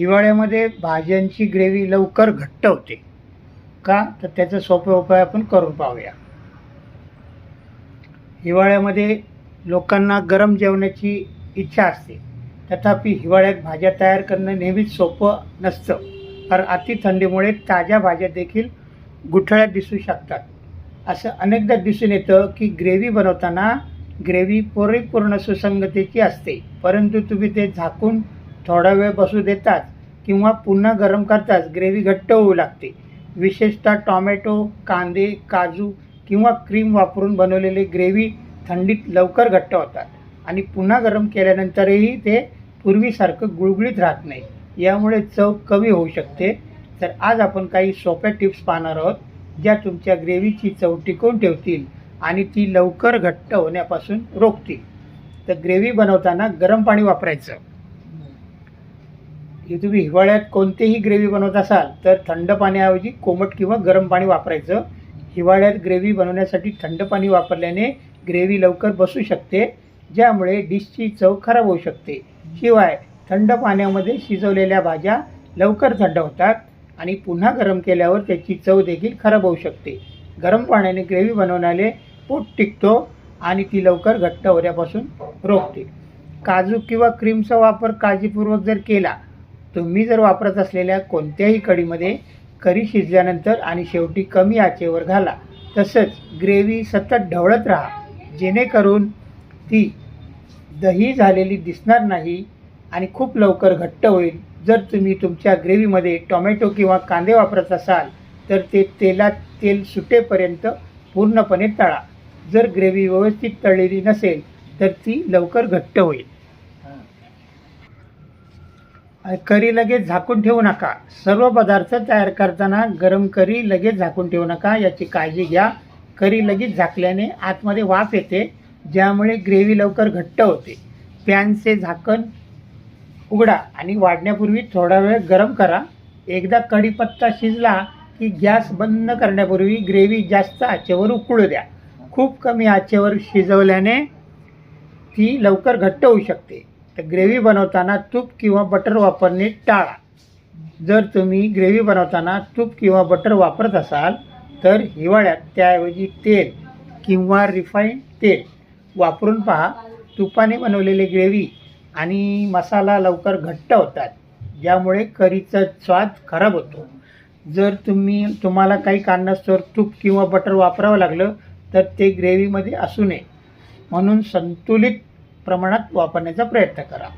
हिवाळ्यामध्ये भाज्यांची ग्रेव्ही लवकर घट्ट होते. का? तर त्याचा सोपे उपाय आपण करून पाहूया. हिवाळ्यामध्ये लोकांना गरम जेवणाची इच्छा असते. तथापि हिवाळ्यात भाज्या तयार करणं नेहमीच सोपं नसतं. कारण अति थंडीमुळे ताज्या भाज्या देखील गुठळ्यात दिसू शकतात. असं अनेकदा दिसून येतं की ग्रेव्ही बनवताना ग्रेव्ही परिपूर्ण सुसंगतेची असते. परंतु तुम्ही ते झाकून थोडा वेळ बसू देताच किंवा पुन्हा गरम करताच ग्रेव्ही घट्ट होऊ लागते. विशेषतः टॉमॅटो कांदे काजू किंवा क्रीम वापरून बनवलेले ग्रेव्ही थंडीत लवकर घट्ट होतात आणि पुन्हा गरम केल्यानंतरही ते पूर्वीसारखं गुळगुळीत राहत नाही. यामुळे चव कमी होऊ शकते. तर आज आपण काही सोप्या टिप्स पाहणार आहोत ज्या तुमच्या ग्रेव्हीची चव टिकवून ठेवतील आणि ती लवकर घट्ट होण्यापासून रोखतील. तर ग्रेव्ही बनवताना गरम पाणी वापरायचं. हे तुम्ही हिवाळ्यात कोणतेही ग्रेव्ही बनवत असाल तर थंड पाण्याऐवजी कोमट किंवा गरम पाणी वापरायचं. हिवाळ्यात ग्रेव्ही बनवण्यासाठी थंड पाणी वापरल्याने ग्रेव्ही लवकर बसू शकते ज्यामुळे डिशची चव खराब होऊ शकते. शिवाय थंड पाण्यामध्ये शिजवलेल्या भाज्या लवकर थंड होतात आणि पुन्हा गरम केल्यावर त्याची चव देखील खराब होऊ शकते. गरम पाण्याने ग्रेव्ही बनवण्याने पोट टिकतो आणि ती लवकर घट्ट होण्यापासून रोखते. काजू किंवा क्रीमचा वापर काळजीपूर्वक जर केला तुम्ही जर वापरत असलेल्या कोणत्याही कढीमध्ये करी शिजल्यानंतर आणि शेवटी कमी आचेवर घाला तसंच ग्रेव्ही सतत ढवळत राहा. जेणेकरून ती दही झालेली दिसणार नाही आणि खूप लवकर घट्ट होईल. जर तुम्ही तुमच्या ग्रेव्हीमध्ये टोमॅटो किंवा कांदे वापरत असाल तर ते तेलात तेल सुटेपर्यंत पूर्णपणे तळा. जर ग्रेव्ही व्यवस्थित तळलेली नसेल तर ती लवकर घट्ट होईल. करी लगेच झाकून ठेवू नका. सर्व पदार्थ तयार करताना गरम करी लगेच झाकून ठेवू नका. याची काळजी घ्या. करी लगेच झाकल्याने आतमध्ये वाफ येते ज्यामुळे ग्रेव्ही लवकर घट्ट होते. पॅनचे झाकण उघडा आणि वाढण्यापूर्वी थोडा वेळ गरम करा. एकदा कढीपत्ता शिजला की गॅस बंद करण्यापूर्वी ग्रेव्ही जास्त आचेवर उकळू द्या. खूप कमी आचेवर शिजवल्याने ती लवकर घट्ट होऊ शकते. तर ग्रेव्ही बनवताना तूप किंवा बटर वापरणे टाळा. जर तुम्ही ग्रेव्ही बनवताना तूप किंवा बटर वापरत असाल तर हिवाळ्यात त्याऐवजी तेल किंवा रिफाईंड तेल वापरून पहा. तुपाने बनवलेले ग्रेव्ही आणि मसाला लवकर घट्ट होतात ज्यामुळे करीचा स्वाद खराब होतो. जर तुम्ही तुम्हाला काही कारणास्तव तूप किंवा बटर वापरावं लागलं तर ते ग्रेव्हीमध्ये असू नये. म्हणून संतुलित प्रमाणात वापरण्याचा प्रयत्न करा.